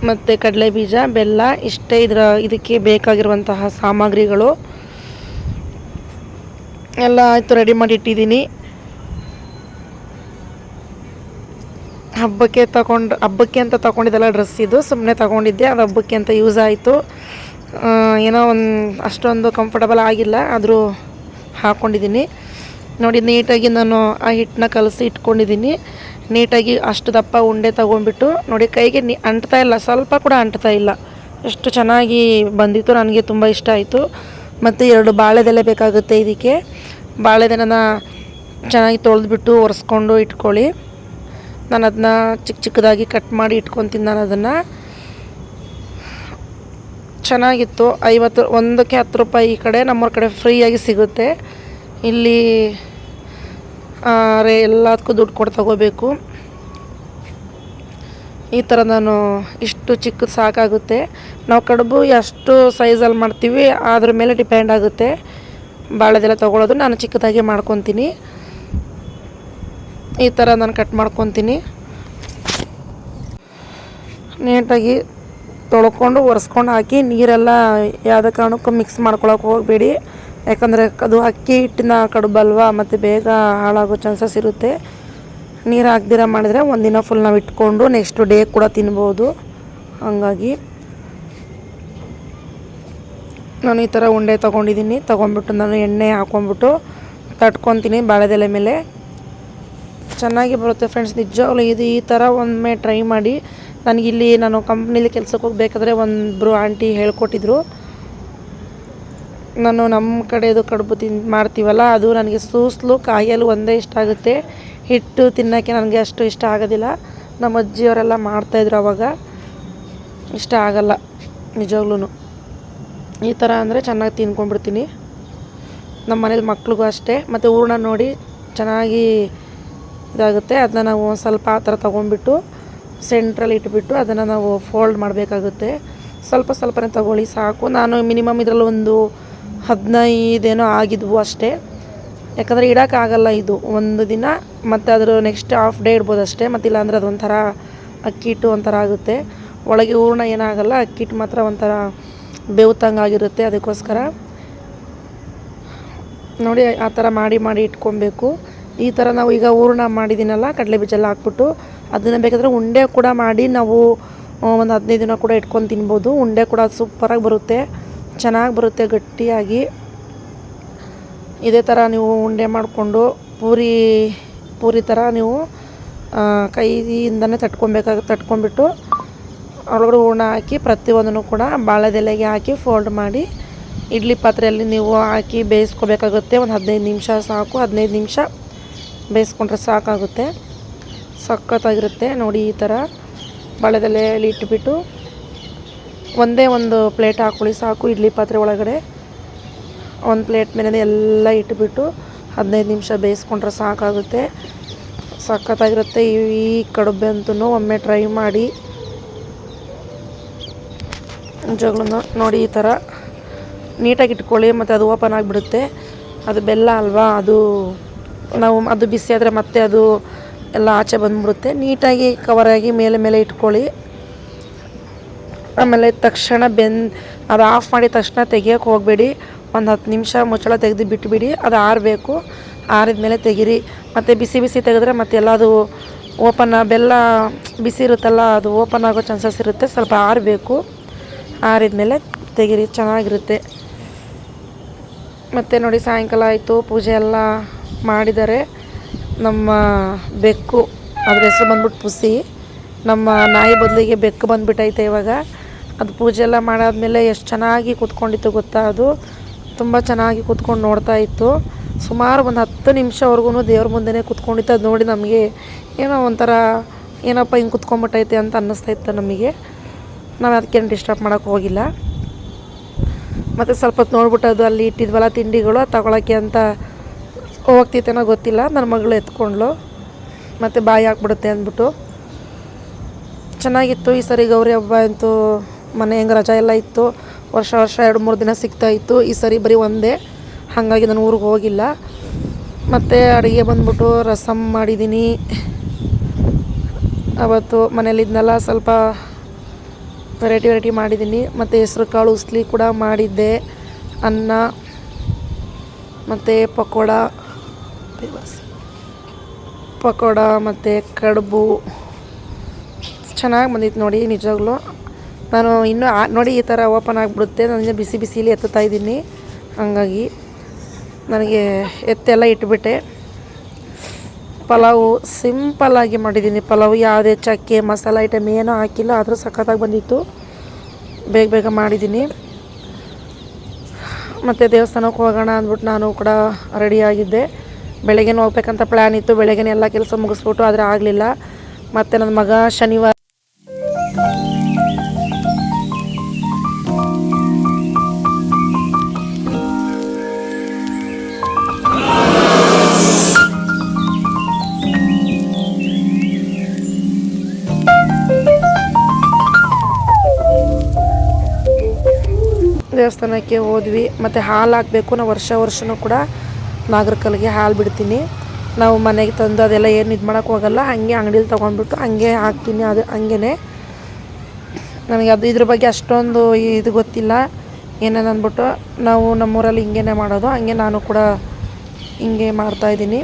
ಮತ್ತು ಕಡಲೆ ಬೀಜ ಬೆಲ್ಲ, ಇಷ್ಟೇ ಇದರ, ಇದಕ್ಕೆ ಬೇಕಾಗಿರುವಂತಹ ಸಾಮಗ್ರಿಗಳು. ಎಲ್ಲ ಆಯಿತು ರೆಡಿ ಮಾಡಿ ಇಟ್ಟಿದ್ದೀನಿ. ಹಬ್ಬಕ್ಕೆ ತಗೊಂಡು ಹಬ್ಬಕ್ಕೆ ಅಂತ ತಗೊಂಡಿದ್ದೆಲ್ಲ ಡ್ರೆಸ್ ಇದು. ಸುಮ್ಮನೆ ತಗೊಂಡಿದ್ದೆ, ಅದು ಹಬ್ಬಕ್ಕೆ ಅಂತ ಯೂಸ್ ಆಯಿತು. ಏನೋ ಒಂದು ಅಷ್ಟೊಂದು ಕಂಫರ್ಟಬಲ್ ಆಗಿಲ್ಲ, ಆದರೂ ಹಾಕ್ಕೊಂಡಿದ್ದೀನಿ ನೋಡಿ, ನೀಟಾಗಿ ನಾನು ಆ ಹಿಟ್ಟನ್ನ ಕಲಸಿ ಇಟ್ಕೊಂಡಿದ್ದೀನಿ. ನೀಟಾಗಿ ಅಷ್ಟು ದಪ್ಪ ಉಂಡೆ ತೊಗೊಂಡ್ಬಿಟ್ಟು, ನೋಡಿ, ಕೈಗೆ ನೀ ಅಂಟ್ತಾ ಇಲ್ಲ, ಸ್ವಲ್ಪ ಕೂಡ ಅಂಟ್ತಾ ಇಲ್ಲ. ಎಷ್ಟು ಚೆನ್ನಾಗಿ ಬಂದಿತ್ತು, ನನಗೆ ತುಂಬ ಇಷ್ಟ ಆಯಿತು. ಮತ್ತು ಎರಡು ಬಾಳೆದೆಲೆ ಬೇಕಾಗುತ್ತೆ ಇದಕ್ಕೆ. ಬಾಳೆದೆಲೆನ ಚೆನ್ನಾಗಿ ತೊಳೆದ್ಬಿಟ್ಟು ಒರೆಸ್ಕೊಂಡು ಇಟ್ಕೊಳ್ಳಿ. ನಾನು ಅದನ್ನ ಚಿಕ್ಕ ಚಿಕ್ಕದಾಗಿ ಕಟ್ ಮಾಡಿ ಇಟ್ಕೊತೀನಿ ನಾನು ಅದನ್ನು ಚೆನ್ನಾಗಿತ್ತು. ಐವತ್ತು, ಒಂದಕ್ಕೆ ಹತ್ತು ರೂಪಾಯಿ ಈ ಕಡೆ, ನಮ್ಮೂರ ಕಡೆ ಫ್ರೀಯಾಗಿ ಸಿಗುತ್ತೆ. ಇಲ್ಲಿ ರೇ ಎಲ್ಲದಕ್ಕೂ ದುಡ್ಡು ಕೊಟ್ಟು ತಗೋಬೇಕು. ಈ ಥರ ನಾನು ಇಷ್ಟು ಚಿಕ್ಕದು ಸಾಕಾಗುತ್ತೆ. ನಾವು ಕಡುಬು ಎಷ್ಟು ಸೈಜಲ್ಲಿ ಮಾಡ್ತೀವಿ ಅದ್ರ ಮೇಲೆ ಡಿಪೆಂಡ್ ಆಗುತ್ತೆ. ಬಾಳೆದೆಲ್ಲ ತೊಗೊಳೋದು ನಾನು ಚಿಕ್ಕದಾಗಿ ಮಾಡ್ಕೊತೀನಿ. ಈ ಥರ ನಾನು ಕಟ್ ಮಾಡ್ಕೊತೀನಿ. ನೀಟಾಗಿ ತೊಳ್ಕೊಂಡು ಒರೆಸ್ಕೊಂಡು ಹಾಕಿ ನೀರೆಲ್ಲ ಯಾವುದೇ ಕಾರಣಕ್ಕೂ ಮಿಕ್ಸ್ ಮಾಡ್ಕೊಳಕ್ಕೆ ಹೋಗಬೇಡಿ. ಯಾಕಂದರೆ ಅದು ಅಕ್ಕಿ ಹಿಟ್ಟಿನ ಕಡುಬಲ್ವಾ ಮತ್ತು ಬೇಗ ಹಾಳಾಗೋ ಚಾನ್ಸಸ್ ಇರುತ್ತೆ. ನೀರು ಹಾಕ್ದಿರ ಮಾಡಿದರೆ ಒಂದಿನ ಫುಲ್ ನಾವು ಇಟ್ಕೊಂಡು ನೆಕ್ಸ್ಟ್ ಡೇ ಕೂಡ ತಿನ್ಬೋದು. ಹಾಗಾಗಿ ನಾನು ಈ ಥರ ಉಂಡೆ ತೊಗೊಂಡಿದ್ದೀನಿ. ತೊಗೊಂಡ್ಬಿಟ್ಟು ನಾನು ಎಣ್ಣೆ ಹಾಕ್ಕೊಂಬಿಟ್ಟು ತಟ್ಕೊತೀನಿ ಬಾಳೆದೆಲೆ ಮೇಲೆ. ಚೆನ್ನಾಗಿ ಬರುತ್ತೆ ಫ್ರೆಂಡ್ಸ್ ನಿಜವಾಗ್ಲೂ ಇದು ಈ ಥರ ಒಮ್ಮೆ ಟ್ರೈ ಮಾಡಿ ನನಗಿಲ್ಲಿ ನಾನು ಕಂಪ್ನಿಲಿ ಕೆಲ್ಸಕ್ಕೆ ಹೋಗ್ಬೇಕಾದ್ರೆ ಒಂದಿಬ್ಬರು ಆಂಟಿ ಹೇಳ್ಕೊಟ್ಟಿದ್ರು. ನಾನು ನಮ್ಮ ಕಡೆದು ಕಡುಬು ತಿನ್ ಮಾಡ್ತೀವಲ್ಲ, ಅದು ನನಗೆ ಸೂಸ್ಲು ಕಾಯಲು ಒಂದೇ ಇಷ್ಟ ಆಗುತ್ತೆ. ಹಿಟ್ಟು ತಿನ್ನೋಕ್ಕೆ ನನಗೆ ಅಷ್ಟು ಇಷ್ಟ ಆಗೋದಿಲ್ಲ. ನಮ್ಮ ಅಜ್ಜಿಯವರೆಲ್ಲ ಮಾಡ್ತಾಯಿದ್ರು ಅವಾಗ. ಇಷ್ಟ ಆಗಲ್ಲ ನಿಜವಾಗ್ಲೂ ಈ ಥರ ಅಂದರೆ ಚೆನ್ನಾಗಿ ತಿನ್ಕೊಂಡ್ಬಿಡ್ತೀನಿ. ನಮ್ಮ ಮನೇಲಿ ಮಕ್ಳಿಗೂ ಅಷ್ಟೇ. ಮತ್ತು ಹೂರ್ಣ ನೋಡಿ ಚೆನ್ನಾಗಿ ಇದಾಗುತ್ತೆ. ಅದನ್ನ ನಾವು ಸ್ವಲ್ಪ ಆ ಥರ ತೊಗೊಂಡ್ಬಿಟ್ಟು ಸೆಂಟ್ರಲ್ಲಿ ಇಟ್ಬಿಟ್ಟು ಅದನ್ನು ನಾವು ಫೋಲ್ಡ್ ಮಾಡಬೇಕಾಗುತ್ತೆ. ಸ್ವಲ್ಪ ಸ್ವಲ್ಪನೇ ತಗೊಳ್ಳಿ ಸಾಕು. ನಾನು ಮಿನಿಮಮ್ ಇದರಲ್ಲಿ ಒಂದು ಹದಿನೈದೇನೋ ಆಗಿದ್ವು ಅಷ್ಟೇ. ಯಾಕಂದರೆ ಇಡೋಕ್ಕಾಗಲ್ಲ ಇದು. ಒಂದು ದಿನ ಮತ್ತು ಅದರ ನೆಕ್ಸ್ಟ್ ಹಾಫ್ ಡೇ ಇಡ್ಬೋದು ಅಷ್ಟೇ. ಮತ್ತು ಇಲ್ಲಾಂದರೆ ಅದೊಂಥರ ಅಕ್ಕಿ ಹಿಟ್ಟು ಒಂಥರ ಆಗುತ್ತೆ. ಒಳಗೆ ಹೂರ್ಣ ಏನಾಗಲ್ಲ. ಅಕ್ಕಿಟ್ಟು ಮಾತ್ರ ಒಂಥರ ಆಗಿರುತ್ತೆ ಅದಕ್ಕೋಸ್ಕರ. ನೋಡಿ, ಆ ಥರ ಮಾಡಿ ಮಾಡಿ ಇಟ್ಕೊಬೇಕು. ಈ ಥರ ನಾವು ಈಗ ಹೂರ್ಣ ಮಾಡಿದ್ದೀನಲ್ಲ ಕಡಲೆ ಬೀಜ ಎಲ್ಲ ಹಾಕ್ಬಿಟ್ಟು ಅದನ್ನು ಬೇಕಾದರೆ ಉಂಡೆ ಕೂಡ ಮಾಡಿ ನಾವು ಒಂದು ಹದಿನೈದು ದಿನ ಕೂಡ ಇಟ್ಕೊಂಡು ತಿನ್ಬೋದು. ಉಂಡೆ ಕೂಡ ಸೂಪರಾಗಿ ಬರುತ್ತೆ, ಚೆನ್ನಾಗಿ ಬರುತ್ತೆ ಗಟ್ಟಿಯಾಗಿ. ಇದೇ ಥರ ನೀವು ಉಂಡೆ ಮಾಡಿಕೊಂಡು ಪೂರಿ ಪೂರಿ ಥರ ನೀವು ಕೈಯಿಂದನೇ ತಟ್ಕೊಬೇಕಾಗ, ತಟ್ಕೊಂಡ್ಬಿಟ್ಟು ಒಳಗಡೆ ಹೂರ್ಣ ಹಾಕಿ ಪ್ರತಿಯೊಂದನ್ನು ಕೂಡ ಬಾಳೆದೆಲೆಗೆ ಹಾಕಿ ಫೋಲ್ಡ್ ಮಾಡಿ ಇಡ್ಲಿ ಪಾತ್ರೆಯಲ್ಲಿ ನೀವು ಹಾಕಿ ಬೇಯಿಸ್ಕೋಬೇಕಾಗುತ್ತೆ. ಒಂದು ಹದಿನೈದು ನಿಮಿಷ ಸಾಕು, ಹದಿನೈದು ನಿಮಿಷ ಬೇಯಿಸ್ಕೊಂಡ್ರೆ ಸಾಕಾಗುತ್ತೆ. ಸಖತ್ತಾಗಿರುತ್ತೆ. ನೋಡಿ ಈ ಥರ ಬಾಳೆದೆಲೆಯಲ್ಲಿ ಇಟ್ಬಿಟ್ಟು ಒಂದೇ ಒಂದು ಪ್ಲೇಟ್ ಹಾಕ್ಕೊಳ್ಳಿ. ಸಾಕು ಇಡ್ಲಿ ಪಾತ್ರೆ ಒಳಗಡೆ. ಒಂದು ಪ್ಲೇಟ್ ಮೇಲೆ ಎಲ್ಲ ಇಟ್ಬಿಟ್ಟು ಹದಿನೈದು ನಿಮಿಷ ಬೇಯಿಸ್ಕೊಂಡ್ರೆ ಸಾಕಾಗುತ್ತೆ. ಸಖತ್ತಾಗಿರುತ್ತೆ. ಈ ಈ ಕಡುಬೆ ಅಂತೂ ಒಮ್ಮೆ ಟ್ರೈ ಮಾಡಿ. ನಿಜವಾಗ್ಲೂ ನೋಡಿ ಈ ಥರ. ನೀಟಾಗಿ ಇಟ್ಕೊಳ್ಳಿ. ಮತ್ತು ಅದು ಓಪನ್ ಆಗಿಬಿಡುತ್ತೆ. ಅದು ಬೆಲ್ಲ ಅಲ್ವಾ? ಅದು ನಾವು ಅದು ಬಿಸಿ ಆದರೆ ಮತ್ತೆ ಅದು ಎಲ್ಲ ಆಚೆ ಬಂದ್ಬಿಡುತ್ತೆ. ನೀಟಾಗಿ ಕವರಾಗಿ ಮೇಲೆ ಮೇಲೆ ಇಟ್ಕೊಳ್ಳಿ. ಆಮೇಲೆ ತಕ್ಷಣ ಬೆನ್, ಅದು ಆಫ್ ಮಾಡಿದ ತಕ್ಷಣ ತೆಗಿಯೋಕೆ ಹೋಗಬೇಡಿ. ಒಂದು ಹತ್ತು ನಿಮಿಷ ಮುಚ್ಚಳ ತೆಗೆದು ಬಿಟ್ಟುಬಿಡಿ ಅದು ಆರಬೇಕು. ಆರಿದ ಮೇಲೆ ತೆಗೀರಿ. ಮತ್ತು ಬಿಸಿ ಬಿಸಿ ತೆಗೆದ್ರೆ ಮತ್ತೆ ಎಲ್ಲ ಅದು ಓಪನ್ ಬೆಲ್ಲ ಬಿಸಿ ಇರುತ್ತಲ್ಲ, ಅದು ಓಪನ್ ಆಗೋ ಚಾನ್ಸಸ್ ಇರುತ್ತೆ. ಸ್ವಲ್ಪ ಆರಬೇಕು. ಆರಿದ ಮೇಲೆ ತೆಗೀರಿ. ಚೆನ್ನಾಗಿರುತ್ತೆ. ಮತ್ತು ನೋಡಿ ಸಾಯಂಕಾಲ ಆಯಿತು. ಪೂಜೆ ಎಲ್ಲ ಮಾಡಿದ್ದಾರೆ ನಮ್ಮ ಬೆಕ್ಕು, ಅದ್ರ ಹೆಸರು ಬಂದ್ಬಿಟ್ಟು ಪುಸಿ, ನಮ್ಮ ನಾಯಿ ಬದಲಿಗೆ ಬೆಕ್ಕು ಬಂದ್ಬಿಟ್ಟೈತೆ ಇವಾಗ. ಅದು ಪೂಜೆ ಎಲ್ಲ ಮಾಡಾದಮೇಲೆ ಎಷ್ಟು ಚೆನ್ನಾಗಿ ಕೂತ್ಕೊಂಡಿತ್ತು ಗೊತ್ತಾ ಅದು? ತುಂಬ ಚೆನ್ನಾಗಿ ಕೂತ್ಕೊಂಡು ನೋಡ್ತಾ ಇತ್ತು. ಸುಮಾರು ಒಂದು ಹತ್ತು ನಿಮಿಷವರೆಗೂ ದೇವ್ರ ಮುಂದೆನೇ ಕೂತ್ಕೊಂಡಿತ್ತು. ಅದು ನೋಡಿ ನಮಗೆ ಏನೋ ಒಂಥರ ಏನಪ್ಪ ಹಿಂಗೆ ಕೂತ್ಕೊಂಡ್ಬಿಟ್ಟೈತೆ ಅಂತ ಅನ್ನಿಸ್ತಾ ಇತ್ತು ನಮಗೆ. ನಾವು ಅದಕ್ಕೇನು ಡಿಸ್ಟರ್ಬ್ ಮಾಡೋಕ್ಕೆ ಹೋಗಿಲ್ಲ. ಮತ್ತು ಸ್ವಲ್ಪ ಹೊತ್ತು ನೋಡ್ಬಿಟ್ಟು ಅದು ಅಲ್ಲಿ ಇಟ್ಟಿದ್ವಲ್ಲ ತಿಂಡಿಗಳು ತಗೊಳಕ್ಕೆ ಅಂತ ಹೋಗ್ತಿತ್ತೇನೋ ಗೊತ್ತಿಲ್ಲ. ನನ್ನ ಮಗಳು ಎತ್ಕೊಂಡ್ಲು ಮತ್ತು ಬಾಯಿ ಹಾಕ್ಬಿಡುತ್ತೆ ಅಂದ್ಬಿಟ್ಟು. ಚೆನ್ನಾಗಿತ್ತು ಈ ಸರಿ ಗೌರಿ ಹಬ್ಬ ಅಂತೂ. ಮನೆ ಹೆಂಗೆ ರಜಾ ಎಲ್ಲ ಇತ್ತು. ವರ್ಷ ವರ್ಷ ಎರಡು ಮೂರು ದಿನ ಸಿಗ್ತಾ ಇತ್ತು. ಈ ಸರಿ ಬರೀ ಒಂದೇ. ಹಾಗಾಗಿ ನಾನು ಊರಿಗೆ ಹೋಗಿಲ್ಲ. ಮತ್ತು ಅಡುಗೆ ಬಂದ್ಬಿಟ್ಟು ರಸಮ್ ಮಾಡಿದ್ದೀನಿ ಅವತ್ತು ಮನೇಲಿದ್ನೆಲ್ಲ ಸ್ವಲ್ಪ ವೆರೈಟಿ ವೆರೈಟಿ ಮಾಡಿದ್ದೀನಿ ಮತ್ತು ಹೆಸ್ರು ಕಾಳು ಉಸ್ಲಿ ಕೂಡ ಮಾಡಿದ್ದೆ. ಅನ್ನ. ಮತ್ತು ಪಕೋಡ. ಪಕೋಡ ಮತ್ತು ಕಡುಬು. ಚೆನ್ನಾಗಿ ಬಂದಿತ್ತು ನೋಡಿ ನಿಜವಾಗ್ಲೂ. ನಾನು ಇನ್ನೂ ನೋಡಿ ಈ ಥರ ಓಪನ್ ಆಗಿಬಿಡುತ್ತೆ. ನನಗೆ ಬಿಸಿ ಬಿಸಿಲಿ ಎತ್ತುತ್ತಾ ಇದ್ದೀನಿ. ಹಾಗಾಗಿ ನನಗೆ ಎತ್ತೆಲ್ಲ ಇಟ್ಬಿಟ್ಟೆ. ಪಲಾವು ಸಿಂಪಲ್ಲಾಗಿ ಮಾಡಿದ್ದೀನಿ. ಪಲಾವು ಯಾವುದೇ ಚಕ್ಕೆ, ಮಸಾಲ ಐಟಮ್ ಏನೂ ಹಾಕಿಲ್ಲ. ಆದರೂ ಸಖತ್ತಾಗಿ ಬಂದಿತ್ತು. ಬೇಗ ಬೇಗ ಮಾಡಿದ್ದೀನಿ. ಮತ್ತು ದೇವಸ್ಥಾನಕ್ಕೆ ಹೋಗೋಣ ಅಂದ್ಬಿಟ್ಟು ನಾನು ಕೂಡ ರೆಡಿಯಾಗಿದ್ದೆ ಬೆಳಗ್ಗೆನೇ ಹೋಗ್ಬೇಕಂತ ಪ್ಲ್ಯಾನ್ ಇತ್ತು. ಬೆಳಗ್ಗೆನೇ ಎಲ್ಲ ಕೆಲಸ ಮುಗಿಸ್ಬಿಟ್ಟು ಆದರೆ ಆಗಲಿಲ್ಲ. ಮತ್ತು ನನ್ನ ಮಗ ಶನಿವಾರ ದೇವಸ್ಥಾನಕ್ಕೆ ಹೋದ್ವಿ. ಮತ್ತು ಹಾಲು ಹಾಕಬೇಕು. ನಾವು ವರ್ಷ ವರ್ಷವೂ ಕೂಡ ನಾಗರಕಲ್ಲಿಗೆ ಹಾಲು ಬಿಡ್ತೀನಿ. ನಾವು ಮನೆಗೆ ತಂದು ಅದೆಲ್ಲ ಏನು ಇದು ಮಾಡೋಕ್ಕೆ ಹೋಗಲ್ಲ. ಹಾಗೆ ಅಂಗಡೀಲಿ ತೊಗೊಂಡ್ಬಿಟ್ಟು ಹಾಗೆ ಹಾಕ್ತೀನಿ ಅದು ಹಂಗೆ ನನಗೆ ಅದು ಇದ್ರ ಬಗ್ಗೆ ಅಷ್ಟೊಂದು ಇದು ಗೊತ್ತಿಲ್ಲ. ಏನೇನು ಅಂದ್ಬಿಟ್ಟು ನಾವು ನಮ್ಮೂರಲ್ಲಿ ಹಿಂಗೇನೆ ಮಾಡೋದು. ಹಂಗೆ ನಾನು ಕೂಡ ಹಿಂಗೆ ಮಾಡ್ತಾಯಿದ್ದೀನಿ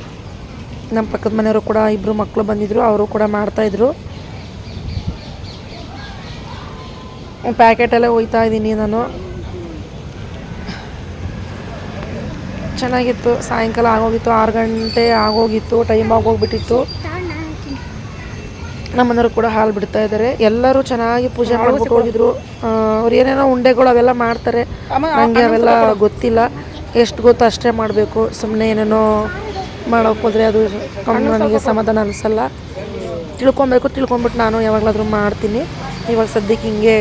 ನಮ್ಮ ಪಕ್ಕದ ಮನೆಯವರು ಕೂಡ ಇಬ್ಬರು ಮಕ್ಕಳು ಬಂದಿದ್ದರು ಅವರು ಕೂಡ ಮಾಡ್ತಾಯಿದ್ರು ಪ್ಯಾಕೆಟಲ್ಲೇ ಒಯ್ತಾ ಇದ್ದೀನಿ ನಾನು. ಚೆನ್ನಾಗಿತ್ತು. ಸಾಯಂಕಾಲ ಆಗೋಗಿತ್ತು ಆರು ಗಂಟೆ ಆಗೋಗಿತ್ತು ಟೈಮ್ ಆಗೋಗ್ಬಿಟ್ಟಿತ್ತು ನಮ್ಮನೆಯವರು ಕೂಡ ಹಾಲು ಬಿಡ್ತಾ ಇದ್ದಾರೆ. ಎಲ್ಲರೂ ಚೆನ್ನಾಗಿ ಪೂಜೆ ಮಾಡ್ಬಿಟ್ಟು ಹೋಗಿದ್ರು. ಅವ್ರು ಏನೇನೋ ಉಂಡೆಗಳು ಅವೆಲ್ಲ ಮಾಡ್ತಾರೆ. ನನಗೆ ಅವೆಲ್ಲ ಗೊತ್ತಿಲ್ಲ. ಎಷ್ಟು ಗೊತ್ತು ಅಷ್ಟೇ ಮಾಡಬೇಕು. ಸುಮ್ಮನೆ ಏನೇನೋ ಮಾಡೋಕೆ ಹೋದರೆ ಅದು ಕಮ್ಮಿ ನನಗೆ ಸಮಾಧಾನ ಅನಿಸಲ್ಲ. ತಿಳ್ಕೊಬೇಕು ತಿಳ್ಕೊಂಬಿಟ್ಟು ನಾನು ಯಾವಾಗಲಾದರೂ ಮಾಡ್ತೀನಿ. ಇವಾಗ ಸದ್ಯಕ್ಕೆ ಹಿಂಗೆ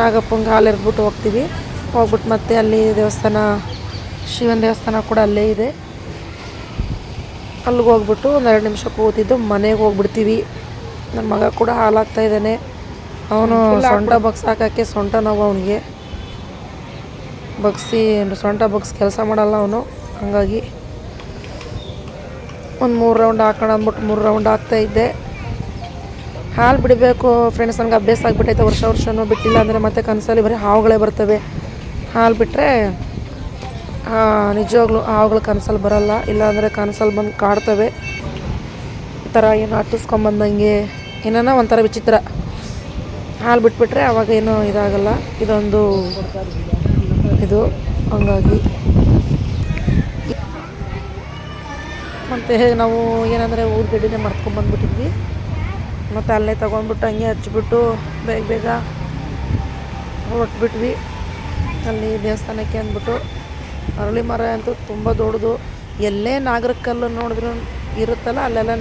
ನಾಗಪ್ಪಂಗೆ ಹಾಲು ಎರೆದ್ಬಿಟ್ಟು ಹೋಗ್ತೀವಿ. ಹೋಗ್ಬಿಟ್ಟು ಮತ್ತೆ ಅಲ್ಲಿ ದೇವಸ್ಥಾನ ಶಿವನ ದೇವಸ್ಥಾನ ಕೂಡ ಅಲ್ಲೇ ಇದೆ. ಅಲ್ಲಿಗೆ ಹೋಗ್ಬಿಟ್ಟು ಒಂದು ಎರಡು ನಿಮಿಷ ಕೂತಿದ್ದು ಮನೆಗೆ ಹೋಗ್ಬಿಡ್ತೀವಿ. ನನ್ನ ಮಗ ಕೂಡ ಹಾಲಾಗ್ತಾ ಇದ್ದಾನೆ. ಅವನು ಸೊಂಟ ಬಗ್ಸ್ ಹಾಕೋಕ್ಕೆ ಸೊಂಟ ನೋವು ಅವನಿಗೆ. ಬಗ್ಸಿ ಸೊಂಟ ಬಗ್ಸ್ ಕೆಲಸ ಮಾಡಲ್ಲ ಅವನು ಹಾಗಾಗಿ ಒಂದು ಮೂರು ರೌಂಡ್ ಹಾಕೋಣ ಅಂದ್ಬಿಟ್ಟು ಮೂರು ರೌಂಡ್ ಹಾಕ್ತಾ ಇದ್ದೆ. ಹಾಲು ಬಿಡಬೇಕು ಫ್ರೆಂಡ್ಸ್ ನನಗೆ ಅಭ್ಯಾಸ ಆಗಿಬಿಟ್ಟೈತೆ. ವರ್ಷ ವರ್ಷವೂ ಬಿಟ್ಟಿಲ್ಲ ಅಂದರೆ ಮತ್ತೆ ಕನಸಲ್ಲಿ ಬರೀ ಹಾವುಗಳೇ ಬರ್ತವೆ. ಹಾಲು ಬಿಟ್ಟರೆ ನಿಜವಾಗ್ಲೂ ಹಾವುಗಳು ಕನಸಲ್ಲಿ ಬರಲ್ಲ. ಇಲ್ಲಾಂದರೆ ಕನಸಲ್ಲಿ ಬಂದು ಕಾಡ್ತವೆ. ಈ ಥರ ಏನು ಅಟ್ಟಿಸ್ಕೊಂಬಂದಂಗೆ ಏನಾನ ಒಂಥರ ವಿಚಿತ್ರ. ಹಾಲು ಬಿಟ್ಬಿಟ್ರೆ ಅವಾಗ ಏನೂ ಇದಾಗಲ್ಲ. ಇದೊಂದು ಇದು. ಹಂಗಾಗಿ. ಮತ್ತು ನಾವು ಏನಂದರೆ ಊರು ಗಡ್ಡಿನೇ ಮರ್ತ್ಕೊಂಬಂದ್ಬಿಟ್ಟಿದ್ವಿ ಮತ್ತು ಅಲ್ಲೇ ತೊಗೊಂಡ್ಬಿಟ್ಟು ಹಂಗೆ ಹಚ್ಚಿಬಿಟ್ಟು ಬೇಗ ಬೇಗ ಹೊರಟ್ಬಿಟ್ವಿ. ಅಲ್ಲಿ ದೇವಸ್ಥಾನಕ್ಕೆ ಅಂದ್ಬಿಟ್ಟು. ಅರಳಿ ಮರ ಅಂತೂ ತುಂಬ ದೊಡ್ಡದು. ಎಲ್ಲೇ ನಾಗರಕಲ್ಲು ನೋಡಿದ್ರು ಇರುತ್ತಲ್ಲ ಅಲ್ಲೆಲ್ಲ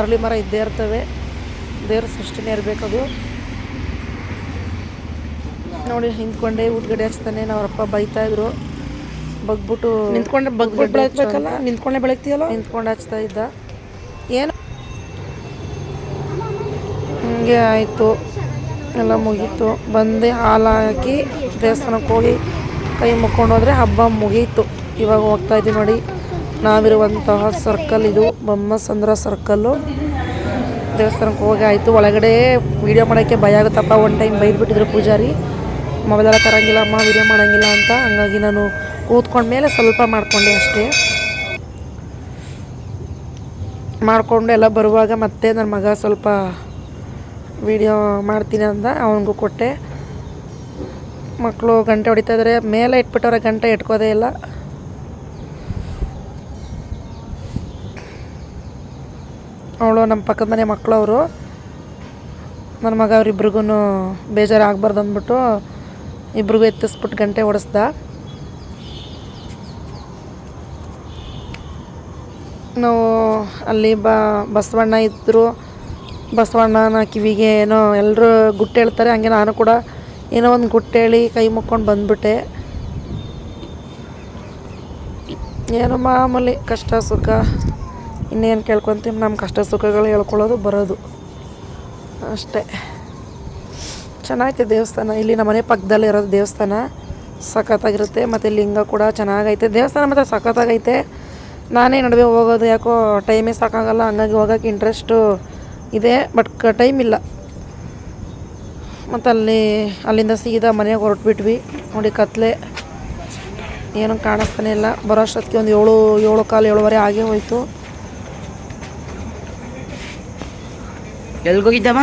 ಅರಳಿ ಮರ ಇದ್ದೇ ಇರ್ತವೆ. ದೇವ್ರ ಸೃಷ್ಟಿನೇ ಇರಬೇಕದು ನೋಡಿ ನಿಂತ್ಕೊಂಡೆ ಊದ್ಗಡೆ ಹಚ್ತಾನೆ ಅವ್ರಪ್ಪ ಬೈತಾ ಇದ್ರು. ಬಗ್ಬಿಟ್ಟು ನಿಂತ್ಕೊಂಡೆ ಬಗ್ಬಿಟ್ಟು ಬೆಳಗ್ಬೇಕಲ್ಲ? ನಿಂತ್ಕೊಂಡೆ ಬೆಳಗ್ತೀಯಲ್ಲ? ನಿಂತ್ಕೊಂಡು ಹಚ್ತಾ ಇದ್ದ. ಏನು? ಹಂಗೆ ಆಯಿತು. ಎಲ್ಲ ಮುಗೀತು. ಬಂದು ಹಾಲು ಹಾಕಿ ದೇವಸ್ಥಾನಕ್ಕೆ ಹೋಗಿ ಕೈ ಮುಕ್ಕೊಂಡೋದ್ರೆ ಹಬ್ಬ ಮುಗೀತು. ಇವಾಗ ಹೋಗ್ತಾ ಇದ್ದೀವಿ ನೋಡಿ. ನಾವಿರುವಂತಹ ಸರ್ಕಲ್ ಇದು ಬೊಮ್ಮಸಂದ್ರ ಸರ್ಕಲ್ಲು ದೇವಸ್ಥಾನಕ್ಕೆ ಹೋಗಿ ಆಯಿತು. ಒಳಗಡೆ ವೀಡಿಯೋ ಮಾಡೋಕ್ಕೆ ಭಯ ಆಗುತ್ತಪ್ಪ. ಒನ್ ಟೈಮ್ ಬೈದ್ಬಿಟ್ಟಿದ್ರು ಪೂಜಾರಿ. ಮೊಬೈಲೆಲ್ಲ ತರಂಗಿಲ್ಲ ಅಮ್ಮ ವೀಡಿಯೋ ಮಾಡೋಂಗಿಲ್ಲ ಅಂತ. ಹಂಗಾಗಿ ನಾನು ಕೂತ್ಕೊಂಡ್ಮೇಲೆ ಸ್ವಲ್ಪ ಮಾಡಿಕೊಂಡೆ ಅಷ್ಟೇ. ಮಾಡಿಕೊಂಡು ಎಲ್ಲ ಬರುವಾಗ ಮತ್ತೆ ನನ್ನ ಮಗ ಸ್ವಲ್ಪ ವೀಡಿಯೋ ಮಾಡ್ತೀನಿ ಅಂತ ಅವನಿಗೂ ಕೊಟ್ಟೆ. ಮಕ್ಕಳು ಗಂಟೆ ಹೊಡಿತಾ ಇದ್ದಾರೆ ಮೇಲೆ ಇಟ್ಬಿಟ್ಟವ್ರೆ ಗಂಟೆ ಇಟ್ಕೋದೇ ಇಲ್ಲ. ಅವಳು ನಮ್ಮ ಪಕ್ಕದ ಮನೆ ಮಕ್ಕಳು ಅವರು ನನ್ನ ಮಗ ಅವ್ರಿಬ್ರಿಗೂ ಬೇಜಾರು ಆಗಬಾರ್ದು ಅಂದ್ಬಿಟ್ಟು ಇಬ್ರಿಗೂ ಎತ್ತಿಸ್ಬಿಟ್ಟು ಗಂಟೆ ಹೊಡೆಸ್ದ. ನಾವು ಅಲ್ಲಿ ಬ ಬಸವಣ್ಣ ಇದ್ದರು ಬಸವಣ್ಣನ ಕಿವಿಗೆ ಏನೋ ಎಲ್ಲರೂ ಗುಟ್ಟು ಹೇಳ್ತಾರೆ ಹಂಗೆ ನಾನು ಕೂಡ ಏನೋ ಒಂದು ಗುಟ್ಟೇಳಿ ಕೈ ಮುಕ್ಕೊಂಡು ಬಂದ್ಬಿಟ್ಟೆ. ಏನೋ ಮಾಮೂಲಿ ಕಷ್ಟ, ಸುಖ. ಇನ್ನೇನು ಕೇಳ್ಕೊತೀವಿ? ನಮ್ಮ ಕಷ್ಟ, ಸುಖಗಳು ಹೇಳ್ಕೊಳ್ಳೋದು ಬರೋದು. ಅಷ್ಟೇ. ಚೆನ್ನಾಗೈತೆ ದೇವಸ್ಥಾನ. ಇಲ್ಲಿ ನಮ್ಮ ಮನೆ ಪಕ್ಕದಲ್ಲೇ ಇರೋದು ದೇವಸ್ಥಾನ. ಸಖತ್ತಾಗಿರುತ್ತೆ. ಮತ್ತು ಲಿಂಗ ಕೂಡ ಚೆನ್ನಾಗೈತೆ. ದೇವಸ್ಥಾನ ಮಾತ್ರ ಸಖತ್ತಾಗೈತೆ. ನಾನೇ ನಡುವೆ ಹೋಗೋದು ಯಾಕೋ ಟೈಮೇ ಸಾಕಾಗಲ್ಲ. ಹಂಗಾಗಿ ಹೋಗೋಕೆ ಇಂಟ್ರೆಸ್ಟು ಇದೆ. ಬಟ್ ಟೈಮ್ ಇಲ್ಲ. ಮತ್ತು ಅಲ್ಲಿ ಅಲ್ಲಿಂದ ಸೀದಾ ಮನೆಗೆ ಹೊರಟ್ಬಿಟ್ವಿ. ನೋಡಿ ಕತ್ಲೆ. ಏನು ಕಾಣಿಸ್ತಾನೆ ಇಲ್ಲ. ಬರೋ ಅಷ್ಟೊತ್ತಿಗೆ ಒಂದು ಏಳು ಏಳು ಕಾಲು ಏಳುವರೆ ಆಗೇ ಹೋಯಿತು. ಎಲ್ಗೋಗಿದ್ದಮ್ಮ?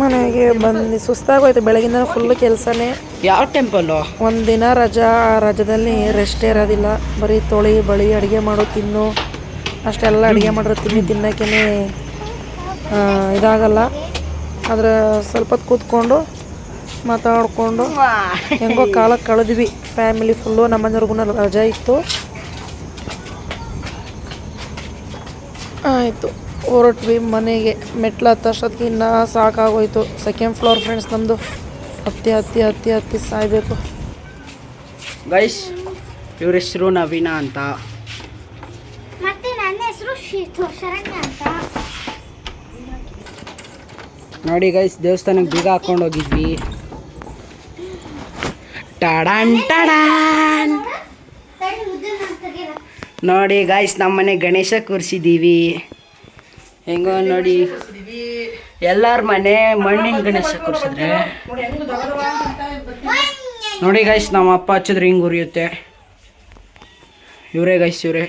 ಮನೆಗೆ ಬಂದು ಸುಸ್ತಾಗೋಯ್ತು ಬೆಳಗಿಂದ ಫುಲ್ ಕೆಲಸನೇ. ಯಾವ ಟೆಂಪಲ್ಲು ಒಂದಿನ ರಜಾ ಆ ರಜದಲ್ಲಿ ರೆಸ್ಟ್ ಇರೋದಿಲ್ಲ. ಬರೀ ತೊಳಿ ಬಳಿ ಅಡುಗೆ ಮಾಡೋ ತಿನ್ನು. ಅಷ್ಟೆಲ್ಲ ಅಡುಗೆ ಮಾಡಿರೋ ತಿನ್ನಿ ತಿನ್ನೋಕ್ಕೇ ಇದಾಗಲ್ಲ. ಆದರೆ ಸ್ವಲ್ಪ ಹೊತ್ತು ಕೂತ್ಕೊಂಡು ಮಾತಾಡಿಕೊಂಡು ಹೆಂಗೋ ಕಾಲ ಕಳೆದ್ವಿ. ಫ್ಯಾಮಿಲಿ ಫುಲ್ಲು ನಮ್ಮ ಮನೆಯವ್ರಿಗೂ ರಜಾ ಇತ್ತು. ಆಯಿತು. ಹೊರಟ್ವಿ ಮನೆಗೆ. ಮೆಟ್ಲು ಹತ್ತಷ್ಟೊತ್ತಿಗೆ ಇನ್ನೂ ಸಾಕಾಗೋಯ್ತು. ಸೆಕೆಂಡ್ ಫ್ಲೋರ್ ಫ್ರೆಂಡ್ಸ್ ನಮ್ಮದು ಹತ್ತಿ ಹತ್ತಿ ಹತ್ತಿ ಹತ್ತಿ ಸಾಯಬೇಕು. ಗೈಸ್ ಇವ್ರ ಹೆಸರು ನವೀನ ಅಂತ. ಮತ್ತೆ ನನ್ನ ಹೆಸರು ಶರಣ್ಯ ಅಂತ ನೋಡಿ ಗೈಸ್ ದೇವಸ್ಥಾನಕ್ಕೆ ಬೀಗ ಹಾಕೊಂಡು ಹೋಗಿದ್ವಿ. ಟಡಾನ್ ಟಡಾನ್. ನೋಡಿ ಗೈಸ್ ನಮ್ಮ ಮನೆ ಗಣೇಶ ಕೂರಿಸಿದ್ದೀವಿ ಹೆಂಗೋ ನೋಡಿ, ಎಲ್ಲರ ಮನೆ ಮಣ್ಣಿನ ಗಣೇಶ ಕೂರಿಸಿದ್ರೆ. ನೋಡಿ ಗೈಸ್ ನಮ್ಮ ಅಪ್ಪ ಹಚ್ಚಿದ್ರೆ ಹಿಂಗೆ ಉರಿಯುತ್ತೆ. ಇವರೇ ಗೈಸ್ ಇವರೇ.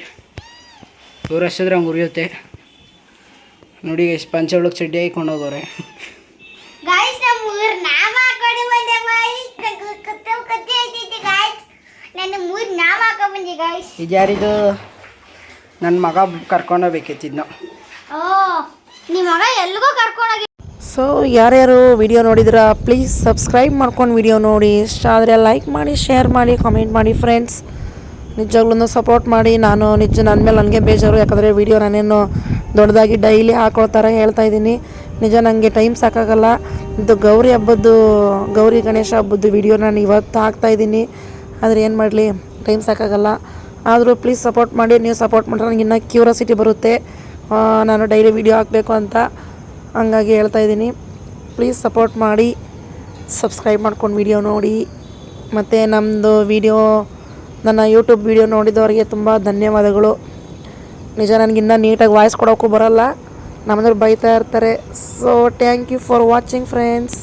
ಇವ್ರು ಹಚ್ಚಿದ್ರೆ ಹಂಗೆ ಉರಿಯುತ್ತೆ. ನೋಡಿ ಎಷ್ಟು ಪಂಚ ಒಳಗೆ ಚಡ್ಡಿ ಹಾಕೊಂಡು ಹೋಗೋರೆ. ಇದು ಯಾರಿದು? ನನ್ನ ಮಗ ಕರ್ಕೊಂಡೋಗ್ಬೇಕಿತ್ತಿದ್ನು ಸೊ ಯಾರ್ಯಾರು ವಿಡಿಯೋ ನೋಡಿದ್ರ ಪ್ಲೀಸ್ ಸಬ್ಸ್ಕ್ರೈಬ್ ಮಾಡ್ಕೊಂಡು ವಿಡಿಯೋ ನೋಡಿ. ಇಷ್ಟ ಆದರೆ ಲೈಕ್ ಮಾಡಿ ಶೇರ್ ಮಾಡಿ ಕಾಮೆಂಟ್ ಮಾಡಿ ಫ್ರೆಂಡ್ಸ್ ನಿಜವಾಗ್ಲೂ ಸಪೋರ್ಟ್ ಮಾಡಿ. ನಾನು ನಿಜ ನನ್ನ ಮೇಲೆ ನನಗೆ ಬೇಜಾರು ಯಾಕಂದರೆ ವಿಡಿಯೋ ನಾನೇನು ದೊಡ್ಡದಾಗಿ ಡೈಲಿ ಹಾಕೋ ಥರ ಹೇಳ್ತಾ ಇದ್ದೀನಿ. ನಿಜ ನನಗೆ ಟೈಮ್ ಸಾಕಾಗಲ್ಲ. ಇದು ಗೌರಿ ಹಬ್ಬದ್ದು, ಗೌರಿ ಗಣೇಶ ಹಬ್ಬದ್ದು ವಿಡಿಯೋ ನಾನು ಇವತ್ತು ಹಾಕ್ತಾ ಇದ್ದೀನಿ. ಆದರೆ ಏನು ಮಾಡಲಿ, ಟೈಮ್ ಸಾಕಾಗಲ್ಲ. ಆದರೂ ಪ್ಲೀಸ್ ಸಪೋರ್ಟ್ ಮಾಡಿ, ನೀವು ಸಪೋರ್ಟ್ ಮಾಡಿದ್ರೆ ನನಗೆ ಇನ್ನೂ ಕ್ಯೂರಿಯಾಸಿಟಿ ಬರುತ್ತೆ. ನಾನು ಡೈಲಿ ವಿಡಿಯೋ ಹಾಕಬೇಕು ಅಂತ ಹಂಗಾಗಿ ಹೇಳ್ತಾ ಇದ್ದೀನಿ. ಪ್ಲೀಸ್ ಸಪೋರ್ಟ್ ಮಾಡಿ ಸಬ್ಸ್ಕ್ರೈಬ್ ಮಾಡ್ಕೊಂಡು ವಿಡಿಯೋ ನೋಡಿ. ಮತ್ತು ನಮ್ಮದು ವಿಡಿಯೋ ನನ್ನ ಯೂಟ್ಯೂಬ್ ವಿಡಿಯೋ ನೋಡಿದವರಿಗೆ ತುಂಬ ಧನ್ಯವಾದಗಳು. ನಿಜ ನನಗಿನ್ನ ನೀಟಾಗಿ ವಾಯ್ಸ್ ಕೊಡೋಕ್ಕೂ ಬರೋಲ್ಲ. ನಮ್ಮಂದ್ರೆ ಬೈತಾ ಇರ್ತಾರೆ. So thank you for watching friends